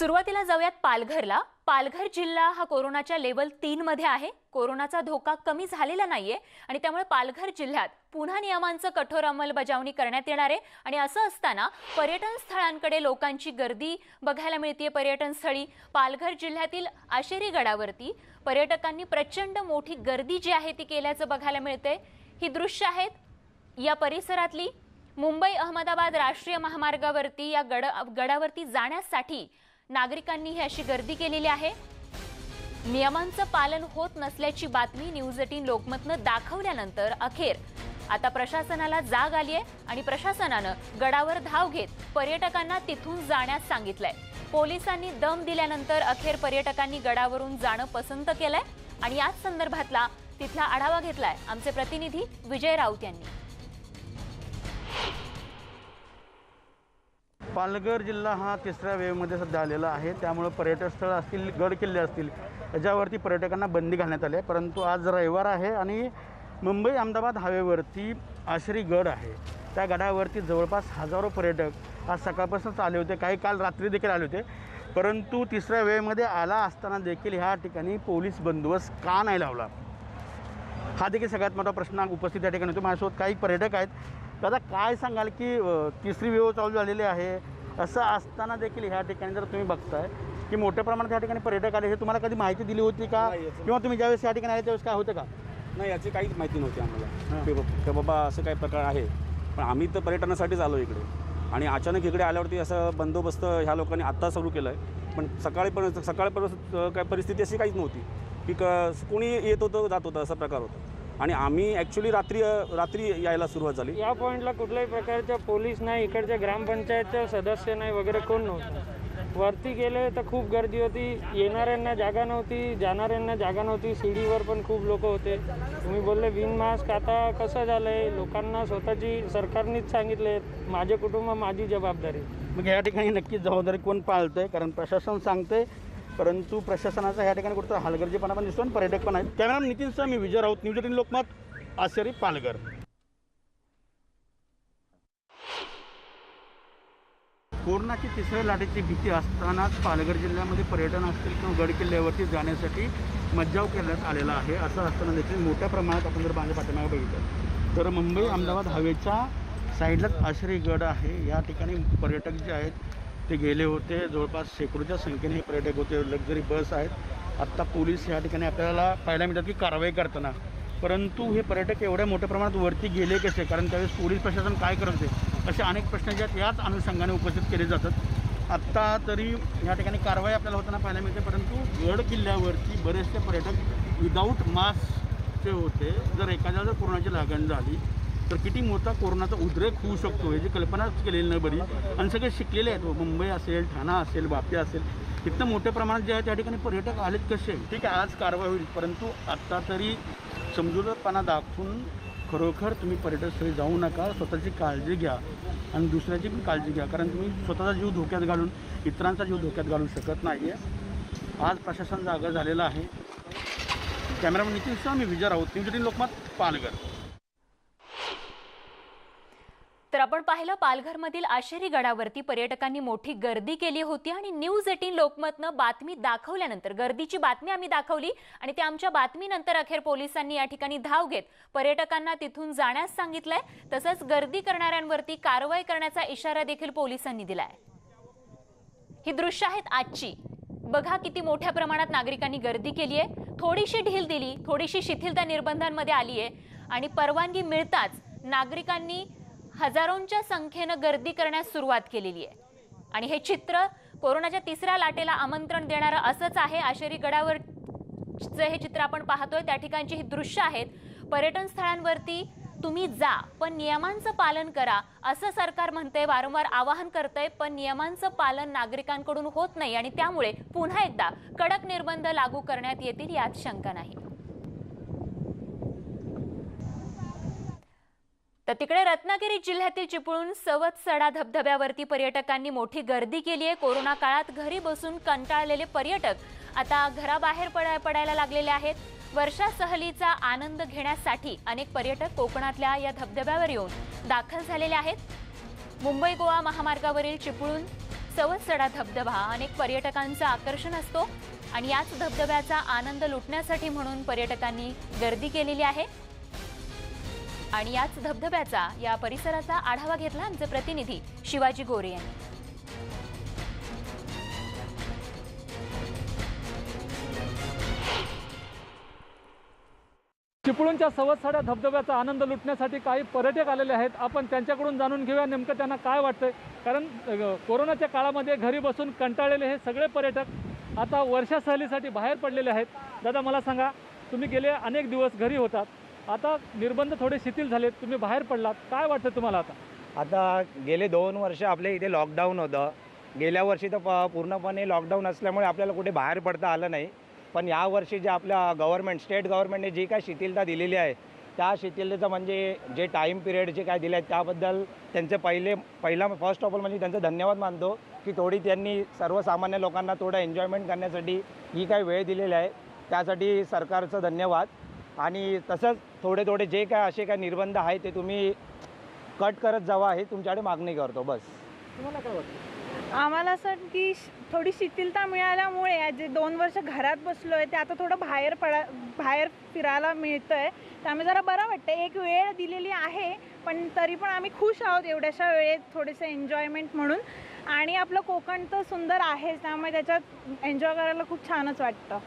सुरुवातीला जाऊयात पालघरला. पालघर जिल्हा हा कोरोनाच्या लेवल तीन मध्ये आहे. कोरोनाचा धोका कमी झालेला नाहीये आणि त्यामुळे पालघर जिल्ह्यात पुन्हा नियमांचं कठोर अंमलबजावणी करण्यात येणार आहे. आणि असं असताना पर्यटन स्थळांकडे लोकांची गर्दी बघायला मिळते पर्यटन स्थळी. पालघर जिल्ह्यातील आशेरी गडावरती पर्यटकांनी प्रचंड मोठी गर्दी जी आहे ती केल्याचं बघायला मिळतंय. ही दृश्य आहेत या परिसरातली. मुंबई अहमदाबाद राष्ट्रीय महामार्गावरती या गड गडावरती जाण्यासाठी नागरिकांनी ही अशी गर्दी केलेली आहे. नियमांचं पालन होत नसल्याची बातमी न्यूज एटीन लोकमतनं दाखवल्यानंतर अखेर. आता प्रशासनाला जाग आली आहे आणि प्रशासनानं गडावर धाव घेत पर्यटकांना तिथून जाण्यास सांगितलंय. पोलिसांनी दम दिल्यानंतर अखेर पर्यटकांनी गडावरून जाणं पसंत केलंय आणि याच संदर्भातला तिथला आढावा घेतलाय. आमचे प्रतिनिधी विजय राऊत यांनी. पालघर जिल्हा हा तिसऱ्या वेव्हमध्ये सध्या आलेला आहे. त्यामुळं पर्यटन स्थळ असतील गड किल्ले असतील याच्यावरती पर्यटकांना बंदी घालण्यात आली आहे. परंतु आज रविवार आहे आणि मुंबई अहमदाबाद हायवेवरती आश्री गड आहे. त्या गडावरती जवळपास हजारो पर्यटक आज सकाळपासूनच आले होते. काही काल रात्री देखील आले होते. परंतु तिसऱ्या वेळेमध्ये आला असताना देखील ह्या ठिकाणी पोलीस बंदोबस्त का नाही लावला? हा देखील सगळ्यात मोठा प्रश्न उपस्थित या ठिकाणी होतो. माझ्यासोबत काही पर्यटक आहेत. दादा काय सांगाल की तिसरी वेव चालू झालेली आहे. असं असताना देखील ह्या ठिकाणी जर तुम्ही बघताय की मोठ्या प्रमाणात या ठिकाणी पर्यटक आले हे तुम्हाला कधी माहिती दिली होती का? किंवा तुम्ही ज्यावेळेस या ठिकाणी आले त्यावेळेस काय होतं का? नाही याची काहीच माहिती नव्हती. आम्हाला. की बाबा असं काही प्रकार आहे? पण आम्ही तर पर्यटनासाठीच आलो इकडे. आणि अचानक इकडे आल्यावरती असं बंदोबस्त ह्या लोकांनी आत्ता सुरू केलं आहे पण सकाळीपर्यंत सकाळपर्यंत अं, काय परिस्थिती अशी काहीच नव्हती. की क कोणी येत होतं जात होतं असा प्रकार होता. आणि आम्ही ॲक्च्युली रात्री रात्री यायला सुरुवात झाली. या पॉईंटला कुठल्याही प्रकारच्या पोलीस नाही इकडच्या ग्रामपंचायतच्या सदस्य नाही वगैरे कोण नव्हतं. वरती गेले तर खूप गर्दी होती येणाऱ्यांना जागा नव्हती जाणाऱ्यांना जागा नव्हती शिडीवर पण खूप लोक होते. तुम्ही बोलले विन मास्क आता कसं झालंय? लोकांना स्वतःची सरकारनेच सांगितले माझे कुटुंब माझी जबाबदारी. मग या ठिकाणी नक्कीच जबाबदारी कोण पाळतंय? कारण प्रशासन सांगतंय परंतु प्रशासनाचा ह्या ठिकाणी कुठं हलगर्जीपणा पण दिसतो आणि पर्यटक पण आहेत. कॅमेरा नितीन सह मी विजय राऊत न्यूज एटीन लोकमत आशेरी पालघर. कोरोनाची तिसऱ्या लाटेची भीती असतानाच पालघर जिल्ह्यामध्ये पर्यटन असतील किंवा गड किल्ल्यावरती जाण्यासाठी मज्जाव करण्यात आलेला आहे. असं असताना देखील मोठ्या प्रमाणात आपण जर माझ्या पाठीमागे बघितलं तर मुंबई अहमदाबाद हवेच्या साईडलाच आश्रय गड आहे. या ठिकाणी पर्यटक जे आहेत ते गेले होते. जवळपास शेकडोच्या संख्येने हे पर्यटक होते. लक्झरी बस आहेत. आत्ता पोलीस या ठिकाणी आपल्याला पाहायला मिळतात की कारवाई करताना. परंतु हे पर्यटक एवढ्या मोठ्या प्रमाणात वरती गेले कसे? कारण त्यावेळेस पोलीस प्रशासन काय करत होते? असे अनेक प्रश्न जे आहेत याच अनुषंगाने उपस्थित केले जातात. आत्ता तरी या ठिकाणी कारवाई आपल्याला होताना पाहायला मिळते. परंतु गड किल्ल्यावरती बरेचसे पर्यटक विदाऊट मास्कचे होते. जर एखाद्याला जर कोरोनाची लागण झाली तर किती मोठा कोरोनाचा उद्रेक होऊ शकतो याची कल्पनाच केलेली नाही बरी. आणि सगळे शिकलेले आहेत. मुंबई असेल ठाणा असेल वापी असेल. इतकं मोठ्या प्रमाणात जे आहे त्या ठिकाणी पर्यटक आलेत कसे? ठीक आहे आज कारवाई होईल. परंतु आत्ता तरी समजूतपणा दाखवून खरोखर तुम्ही पर्यटनस्थळी जाऊ नका. स्वतःची काळजी घ्या. आणि दुसऱ्याची पण काळजी घ्या. कारण तुम्ही स्वतःचा जीव धोक्यात घालून इतरांचा जीव धोक्यात घालू शकत नाही आहे आज प्रशासन जागा झालेलं आहे. कॅमेरामन नितीन स्वामी मी विजय राऊत. न्यूज लोकमत पालघर. तर आपण पाहिलं पालघरमधील आशेरी गडावरती पर्यटकांनी मोठी गर्दी केली होती आणि न्यूज एटीन लोकमतनं बातमी दाखवल्यानंतर गर्दीची बातमी आम्ही दाखवली आणि त्या आमच्या बातमीनंतर अखेर पोलिसांनी या ठिकाणी धाव घेत पर्यटकांना तिथून जाण्यास सांगितलंय. तसंच गर्दी करणाऱ्यांवरती कारवाई करण्याचा इशारा देखील पोलिसांनी दिलाय. ही दृश्य आहेत आजची. बघा किती मोठ्या प्रमाणात नागरिकांनी गर्दी केली आहे. थोडीशी ढील दिली थोडीशी शिथिलता निर्बंधांमध्ये आली आहे आणि परवानगी मिळताच नागरिकांनी हजारोंच्या संख्येनं गर्दी करण्यास सुरुवात केलेली आहे. आणि हे चित्र कोरोनाच्या तिसऱ्या लाटेला आमंत्रण देणारं असंच आहे. आशेरी गडावर हे चित्र आपण पाहतोय. त्या ठिकाणची ही दृश्य आहेत. पर्यटन स्थळांवरती तुम्ही जा पण नियमांचं पालन करा असं सरकार म्हणतंय वारंवार आवाहन करतंय पण नियमांचं पालन नागरिकांकडून होत नाही. आणि त्यामुळे पुन्हा एकदा कडक निर्बंध लागू करण्यात येतील यात शंका नाही. तर तिकडे रत्नागिरी जिल्ह्यातील चिपळूण सवत सडा धबधब्यावरती पर्यटकांनी मोठी गर्दी केली आहे. कोरोना काळात घरी बसून कंटाळलेले पर्यटक आता घराबाहेर पडाय पडायला लागलेले आहेत. वर्षा सहलीचा आनंद घेण्यासाठी अनेक पर्यटक कोकणातल्या या धबधब्यावर येऊन दाखल झालेले आहेत. मुंबई गोवा महामार्गावरील चिपळूण सवतसडा धबधबा अनेक पर्यटकांचं आकर्षण असतो. आणि याच धबधब्याचा आनंद लुटण्यासाठी म्हणून पर्यटकांनी गर्दी केलेली आहे. आणि याच धबधब्याचा या परिसराचा आढावा घेतला आमचे प्रतिनिधी शिवाजी गोरे यांनी. चिपळूणच्या सवतसाड्या धबधब्याचा आनंद लुटण्यासाठी काही पर्यटक आलेले आहेत. आपण त्यांच्याकडून जाणून घेऊया नेमकं त्यांना काय वाटतंय. कारण कोरोनाच्या काळामध्ये घरी बसून कंटाळलेले हे सगळे पर्यटक आता वर्षा सहलीसाठी बाहेर पडलेले आहेत. दादा मला सांगा तुम्ही गेले अनेक दिवस घरी होतात. आता निर्बंध थोडे शिथिल झालेत तुम्ही बाहेर पडलात. काय वाटतं तुम्हाला आता? आता गेले दोन वर्ष आपल्या इथे लॉकडाऊन होतं. गेल्या वर्षी तर प पूर्णपणे लॉकडाऊन असल्यामुळे आपल्याला कुठे बाहेर पडता आलं नाही. पण यावर्षी जे आपल्या गव्हर्नमेंट स्टेट गव्हर्नमेंटने जी काय शिथिलता दिलेली आहे त्या शिथिलतेचं म्हणजे जे टाईम पिरियड जे काय दिले आहेत त्याबद्दल त्यांचे पहिले पहिला फर्स्ट ऑफ ऑल म्हणजे त्यांचं धन्यवाद मानतो की थोडी त्यांनी सर्वसामान्य लोकांना थोडं एन्जॉयमेंट करण्यासाठी ही काय वेळ दिलेली आहे. त्यासाठी सरकारचं धन्यवाद. आणि तसंच थोडे थोडे जे काय असे काय निर्बंध आहे ते तुम्ही कट करत जावा हे तुमच्याकडे मागणी करतो बस. तुम्हाला काय वाटतं? आम्हाला असं की श- थोडी शिथिलता मिळाल्यामुळे आज जे दोन वर्ष घरात बसलो आहे ते आता थोडं बाहेर पडा बाहेर फिरायला मिळतं आहे त्यामुळे जरा बरं वाटतं एक वेळ दिलेली आहे पण तरी पण आम्ही खुश आहोत एवढ्याशा वेळेत थोडेसे एन्जॉयमेंट म्हणून. आणि आपलं कोकण तर सुंदर आहेच त्यामुळे त्याच्यात एन्जॉय करायला खूप छानच वाटतं.